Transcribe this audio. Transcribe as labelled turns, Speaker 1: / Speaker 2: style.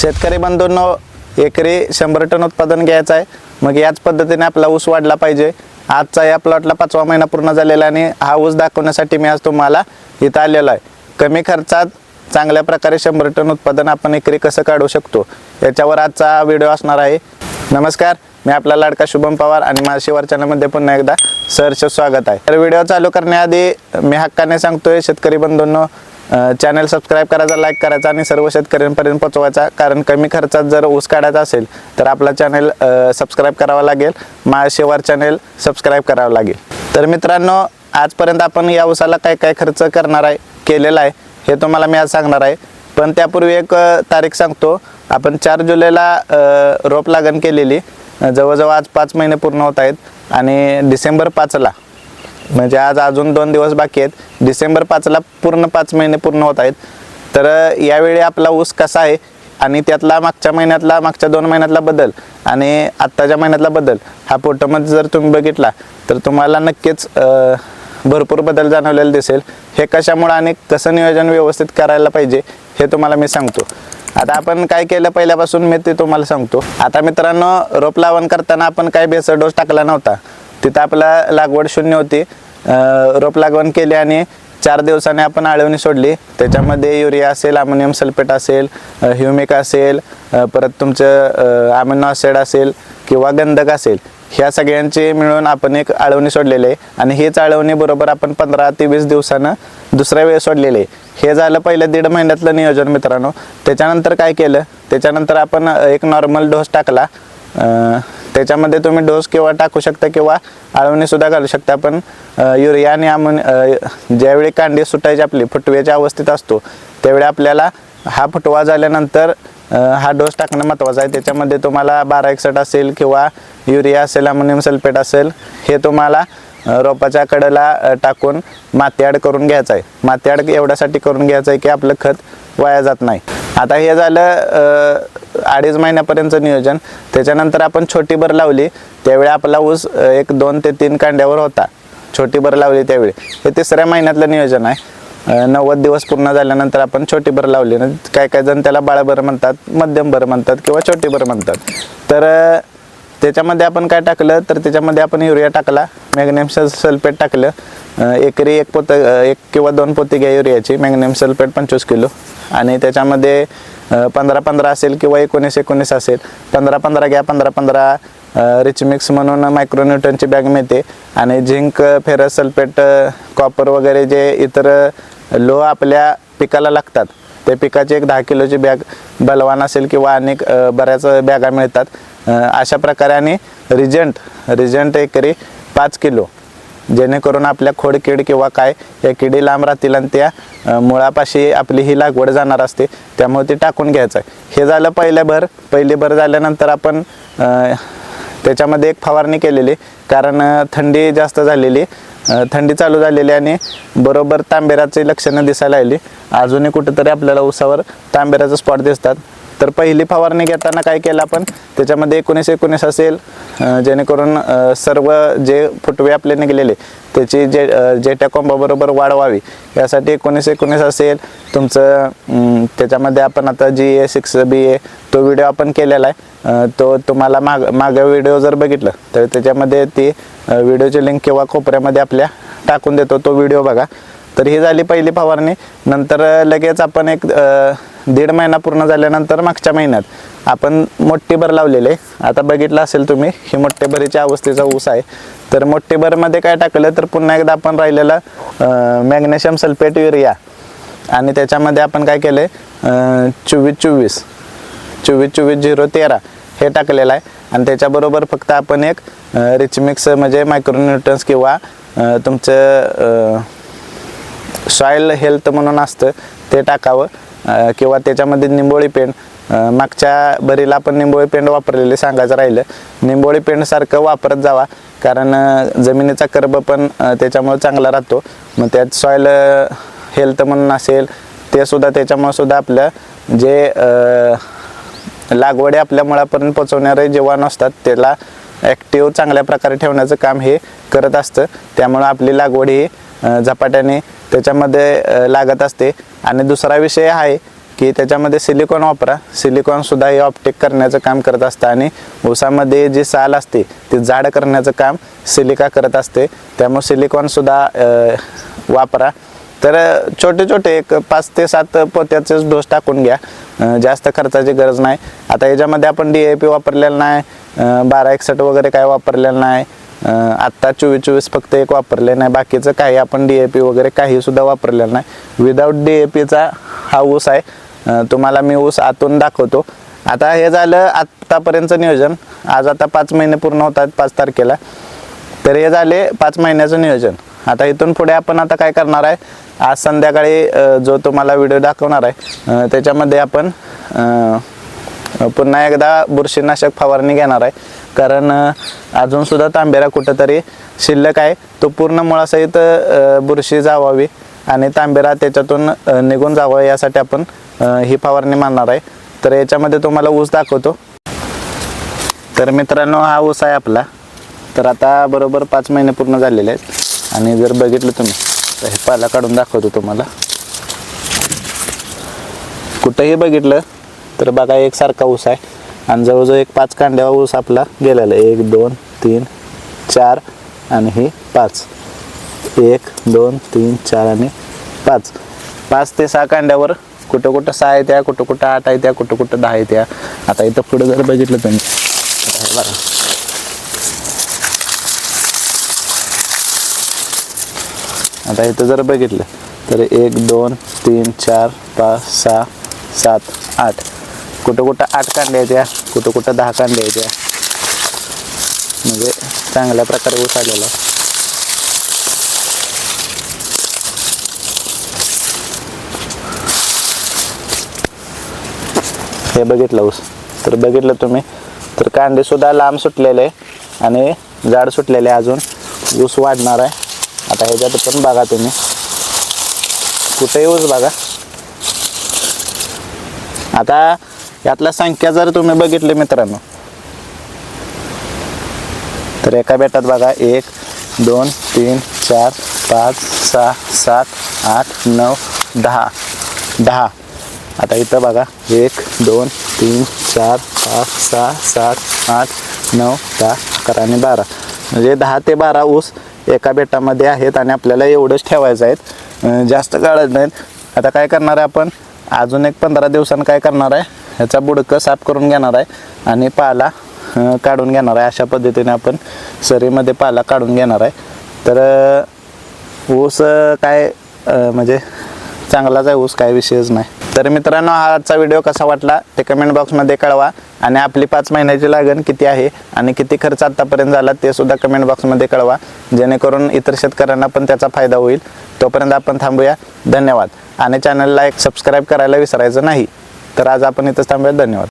Speaker 1: शेतकरी बंधूंनो एकरी शंभर टन उत्पादन घ्यायचं आहे. मग याच पद्धतीने आपला ऊस वाढला पाहिजे. आजचा या प्लॉटला पाचवा महिना पूर्ण झालेला आणि हा ऊस दाखवण्यासाठी मी आज तुम्हाला इथं आलेलो आहे. कमी खर्चात चांगल्या प्रकारे शंभर टन उत्पादन आपण एकरी कसं काढू शकतो याच्यावर आजचा व्हिडिओ असणार आहे. नमस्कार मी आपला लाडका शुभम पवार आणि माझ्या चॅनलमध्ये पुन्हा एकदा सहर्ष स्वागत आहे. तर व्हिडिओ चालू करण्याआधी मी हक्काने सांगतोय शेतकरी बंधूंनो चॅनल सबस्क्राईब करायचा लाईक करायचा आणि सर्व शेतकऱ्यांपर्यंत पोहोचवायचा. कारण कमी खर्चात जर ऊस काढायचा असेल तर आपला चॅनल सबस्क्राईब करावा लागेल. माझ्या चॅनेल सबस्क्राईब करावं लागेल. तर मित्रांनो आजपर्यंत आपण या ऊसाला काय काय खर्च करणार आहे केलेला आहे हे तुम्हाला मी आज सांगणार आहे. पण त्यापूर्वी एक तारीख सांगतो. आपण चार जुलैला रोप लागण केलेली. जवळजवळ आज पाच महिने पूर्ण होत आहेत. आणि डिसेंबर पाचला म्हणजे आज अजून दोन दिवस बाकी आहेत. डिसेंबर पाचला पूर्ण पाच महिने पूर्ण होत आहेत. तर यावेळी आपला ऊस कसा आहे आणि त्यातला मागच्या महिन्यातला मागच्या दोन महिन्यातला बदल आणि आत्ताच्या महिन्यातला बदल हा फोटोमध्ये जर तुम्ही बघितला तर तुम्हाला नक्कीच भरपूर बदल जाणवलेला दिसेल. हे कशामुळे आणि कसं नियोजन व्यवस्थित करायला पाहिजे हे तुम्हाला मी सांगतो. आता आपण काय केलं पहिल्यापासून मी ते तुम्हाला सांगतो. आता मित्रांनो रोप लावण करताना आपण काय बेसर डोस टाकला नव्हता. तिथं आपला लागवड शून्य होती. रोप लागवण केली आणि चार दिवसाने आपण आळवणी सोडली. त्याच्यामध्ये युरिया असेल अमोनियम सल्फेट असेल ह्युमिक असेल परत तुमचं अमिनो ॲसिड असेल किंवा गंधक असेल ह्या सगळ्यांचे मिळून आपण एक आळवणी सोडलेले आहे. आणि हेच आळवणी बरोबर आपण पंधरा ते वीस दिवसानं दुसऱ्या वेळेस सोडलेले आहे. हे झालं पहिलं दीड महिन्यातलं नियोजन मित्रांनो. त्याच्यानंतर काय केलं? त्याच्यानंतर आपण एक नॉर्मल डोस टाकला. त्याच्यामध्ये तुम्ही डोस किंवा टाकू शकता किंवा आळवणीसुद्धा घालू शकता. पण युरिया आणि आमन ज्यावेळी कांडी सुटायची आपली फुटव्याच्या अवस्थेत असतो त्यावेळी आपल्याला हा फुटवा झाल्यानंतर हा डोस टाकणं महत्त्वाचं आहे. त्याच्यामध्ये तुम्हाला बारा एकसठ असेल किंवा युरिया असेल अमोनियम सल्फेट असेल हे तुम्हाला रोपाच्या कडेला टाकून मातीआड करून घ्यायचं आहे. मातीआड एवढ्यासाठी करून घ्यायचं आहे की आपलं खत वाया जात नाही. आता हे झालं अडीच महिन्यापर्यंतचं नियोजन. त्याच्यानंतर आपण छोटी भर लावली. त्यावेळी आपला ऊस एक दोन ते तीन कांड्यावर होता. छोटी भर लावली त्यावेळी. हे तिसऱ्या महिन्यातलं नियोजन आहे. नव्वद दिवस पूर्ण झाल्यानंतर आपण छोटी भर लावली. काय काय जण त्याला बाळभर म्हणतात मध्यम भर म्हणतात किंवा छोटी भर म्हणतात. तर त्याच्यामध्ये आपण काय टाकलं तर त्याच्यामध्ये आपण युरिया टाकला मॅग्नेम सल्फेट टाकलं एकरी एक पोत एक किंवा दोन पोती घ्या युरियाची मॅग्नेम सल्फेट पंचवीस किलो. आणि त्याच्यामध्ये पंधरा पंधरा असेल किंवा एकोणीस एकोणीस असेल पंधरा पंधरा घ्या पंधरा पंधरा रिच मिक्स म्हणून मायक्रोन्यूटनची बॅग मिळते. आणि झिंक फेरस सल्फेट कॉपर वगैरे जे इतर लो आपल्या पिकाला लागतात ते पिकाची एक दहा किलोची बॅग बलवान असेल किंवा अनेक बऱ्याच बॅगा मिळतात. अशा प्रकारे आणि रिजंट रिजंट एकरी पाच किलो. जेणेकरून आपल्या खोडकीड किंवा काय या किडी लांब राहतील आणि त्या मुळापाशी आपली ही लागवड जाणार असते त्यामुळे ती टाकून घ्यायचं आहे. हे झालं पहिल्या भर पहिली भर झाल्यानंतर आपण त्याच्यामध्ये एक फवारणी केलेली कारण थंडी जास्त झालेली थंडी चालू झालेली आणि बरोबर तांबेराची लक्षणं दिसायला लागली. अजूनही कुठेतरी आपल्याला उसावर तांबेराचं स्पॉट दिसतात. तर पहिली फवारणी घेताना काय केलं आपण? त्याच्यामध्ये एकोणीस एकोणीस असेल जेणेकरून सर्व जे फुटवे आपले निघलेले त्याची जे जेट्या कोंबाबरोबर वाढ व्हावी यासाठी एकोणीस एकोणीस असेल. तुमचं त्याच्यामध्ये आपण आता जी ए सिक्स बी ए तो व्हिडिओ आपण केलेला आहे. तो तुम्हाला माग मागं व्हिडिओ जर बघितलं तर त्याच्यामध्ये ती व्हिडिओची लिंक किंवा कोपऱ्यामध्ये आपल्या टाकून देतो. तो व्हिडिओ बघा. तर ही झाली पहिली फवारणी. नंतर लगेच आपण एक दीड महिना पूर्ण झाल्यानंतर मागच्या महिन्यात आपण मोठी भर लावलेले आता बघितलं असेल तुम्ही ही मोठ्या भरीच्या अवस्थेचा ऊस आहे. तर मोठी भरमध्ये काय टाकलं तर पुन्हा एकदा आपण राहिलेलं मॅग्नेशियम सल्फेट युरिया. आणि त्याच्यामध्ये आपण काय केलं आहे चोवीस चोवीस चोवीस चोवीस झिरो तेरा हे टाकलेलं आहे. आणि त्याच्याबरोबर फक्त आपण एक रिच मिक्स म्हणजे मायक्रोन्युट्रन्स किंवा तुमचं सॉईल हेल्थ म्हणून असतं ते टाकावं. किंवा त्याच्यामध्ये निंबोळी पेंड मागच्या भरीला आपण निंबोळी पेंड वापरलेले सांगायचं राहिलं. निंबोळी पेंडसारखं वापरत जावा कारण जमिनीचा कर्ब पण त्याच्यामुळे चांगला राहतो. मग त्यात सॉईल हेल्थ म्हणून असेल ते सुद्धा त्याच्यामुळे सुद्धा आपलं जे लागवडी आपल्या मुळापर्यंत पोचवणारे जीवाणू असतात त्याला ॲक्टिव्ह चांगल्या प्रकारे ठेवण्याचं काम हे करत असतं. त्यामुळं आपली लागवड ही झपाट्याने त्याच्यामध्ये लागत असते. आणि दुसरा विषय आहे की त्याच्यामध्ये सिलिकॉन वापरा. सिलिकॉनसुद्धा हे ऑप्टिक करण्याचं काम करत असतं. आणि ऊसामध्ये जी साल असते ती जाड करण्याचं काम सिलिका करत असते. त्यामुळे सिलिकॉनसुद्धा वापरा. तर छोटे छोटे एक पाच ते सात पोत्याचेच डोस टाकून घ्या. जास्त खर्चाची गरज नाही. आता याच्यामध्ये आपण डी ए पी वापरलेलं नाही. बारा एकसठ वगैरे काय वापरलेलं नाही. आत्ता चोवीस चोवीस फक्त एक वापरले नाही. बाकीचं काही आपण डी ए पी वगैरे काही सुद्धा वापरलेलं नाही. विदाऊट डी ए पीचा हा ऊस आहे. तुम्हाला मी ऊस आतून दाखवतो. आता हे झालं आत्तापर्यंतचं नियोजन. आज आता पाच महिने पूर्ण होतात पाच तारखेला. तर हे झाले पाच महिन्याचं नियोजन. आता इथून पुढे आपण आता काय करणार आहे? आज संध्याकाळी जो तुम्हाला व्हिडिओ दाखवणार आहे त्याच्यामध्ये आपण पुन्हा एकदा बुरशीनाशक फवारणी घेणार आहे. कारण अजूनसुद्धा अजून सुद्धा तांबेरा कुठंतरी शिल्लक आहे. तो पूर्ण मुळासहित बुरशी जावावी आणि तांबेरा त्याच्यातून निघून जावा यासाठी आपण ही फवारणी मानणार आहे. तर याच्यामध्ये तुम्हाला ऊस दाखवतो. तर मित्रांनो हा ऊस आहे आपला. तर आता बरोबर पाच महिने पूर्ण झालेले आहेत. आणि जर बघितलं तुम्ही तर हे पाला काढून दाखवतो तुम्हाला. कुठंही बघितलं तर बघा एकसारखा ऊस आहे. आणि जवळजवळ एक पाच कांड्यावर ऊस आपला गेलेला आहे. एक दोन तीन चार आणि हे पाच. एक दोन तीन चार आणि पाच. पाच ते सहा कांड्यावर कुठं कुठं सहा आहे त्या कुठं कुठं आठ आहे त्या कुठं कुठं दहा आहे त्या आता इथं पुढं जर बघितलं तुम्ही. बरं आता इथं जर बघितलं तर एक दोन तीन चार पाच सहा सात आठ. कुठं कुठं आठ कांड्या येत्या कुठं कुठं दहा कांड्या येत्या म्हणजे चांगल्या प्रकारे ऊस आलेला आहे हे बघितलं ऊस. तर बघितलं तुम्ही तर कांदे सुद्धा लांब सुटलेले आणि जाड सुटलेले आहे अजून. ऊस वाढणार आहे. आता ह्याच्यात पण बघा तुम्ही. कुठेही ऊस बघा. आता यातल्या संख्या जर तुम्ही बघितले मित्रांनो तर एका बेटात बघा एक दोन तीन चार पाच सहा सात आठ नऊ दहा. दहा. आता इथं बघा एक दोन तीन चार पाच सहा सात आठ नऊ दहा अकरा आणि बारा. म्हणजे दहा ते बारा ऊस एका बेटामध्ये आहेत आणि आपल्याला एवढंच ठेवायचं आहेत. जास्त काढत नाहीत. आता काय करणार आहे आपण? अजून एक पंधरा दिवसानं काय करणार आहे? ह्याचा बुडकं साफ करून घेणार आहे आणि पाला काढून घेणार आहे. अशा पद्धतीने आपण सरीमध्ये पाला काढून घेणार आहे. तर ऊस काय म्हणजे चांगलाच आहे ऊस काय विषयच नाही. तर मित्रांनो हा आजचा व्हिडिओ कसा वाटला? ते कमेंट बॉक्समध्ये कळवा. आणि आपली पाच महिन्याची लागण किती आहे आणि किती खर्च आत्तापर्यंत झाला ते सुद्धा कमेंट बॉक्समध्ये कळवा. जेणेकरून इतर शेतकऱ्यांना पण त्याचा फायदा होईल. तोपर्यंत आपण थांबूया. धन्यवाद. आणि चॅनलला एक सबस्क्राईब करायला विसरायचं नाही. तर आज आपण इथंच थांबूया धन्यवाद.